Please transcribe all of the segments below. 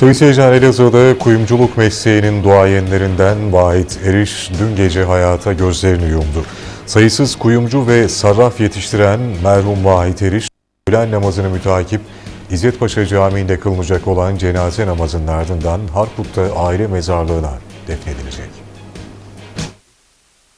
Sayın seyirciler Elazığ'da kuyumculuk mesleğinin duayenlerinden Vahit Eriş dün gece hayata gözlerini yumdu. Sayısız kuyumcu ve sarraf yetiştiren merhum Vahit Eriş, öğlen namazını mütakip İzzet Paşa Camii'nde kılınacak olan cenaze namazının ardından Harput'ta aile mezarlığına defnedilecek.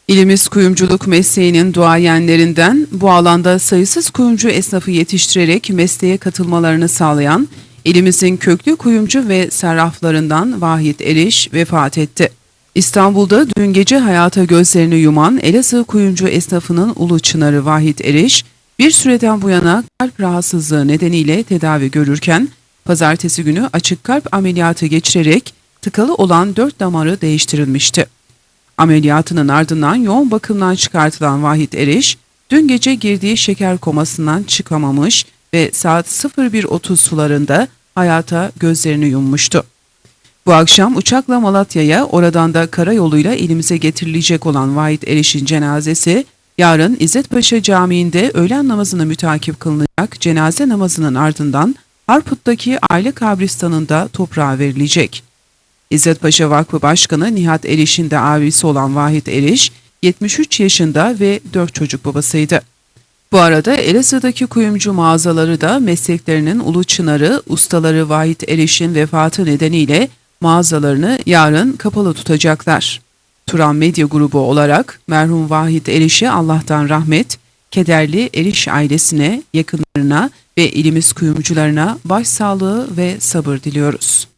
İlimiz kuyumculuk mesleğinin duayenlerinden bu alanda sayısız kuyumcu esnafı yetiştirerek mesleğe katılmalarını sağlayan ilimizin köklü kuyumcu ve sarraflarından Vahit Eriş vefat etti. İstanbul'da dün gece hayata gözlerini yuman Elazığ kuyumcu esnafının ulu çınarı Vahit Eriş, bir süreden bu yana kalp rahatsızlığı nedeniyle tedavi görürken, pazartesi günü açık kalp ameliyatı geçirerek tıkalı olan dört damarı değiştirilmişti. Ameliyatının ardından yoğun bakımdan çıkartılan Vahit Eriş, dün gece girdiği şeker komasından çıkamamış ve saat 01.30 sularında hayata gözlerini yummuştu. Bu akşam uçakla Malatya'ya, oradan da karayoluyla elimize getirilecek olan Vahit Eriş'in cenazesi, yarın İzzetpaşa Camii'nde öğlen namazını mütakip kılınacak cenaze namazının ardından Harput'taki aile kabristanında toprağa verilecek. İzzet Paşa Vakfı Başkanı Nihat Eriş'in de abisi olan Vahit Eriş, 73 yaşında ve 4 çocuk babasıydı. Bu arada Elazığ'daki kuyumcu mağazaları da mesleklerinin ulu çınarı, ustaları Vahit Eriş'in vefatı nedeniyle mağazalarını yarın kapalı tutacaklar. Turan Medya Grubu olarak merhum Vahit Eriş'e Allah'tan rahmet, kederli Eriş ailesine, yakınlarına ve ilimiz kuyumcularına başsağlığı ve sabır diliyoruz.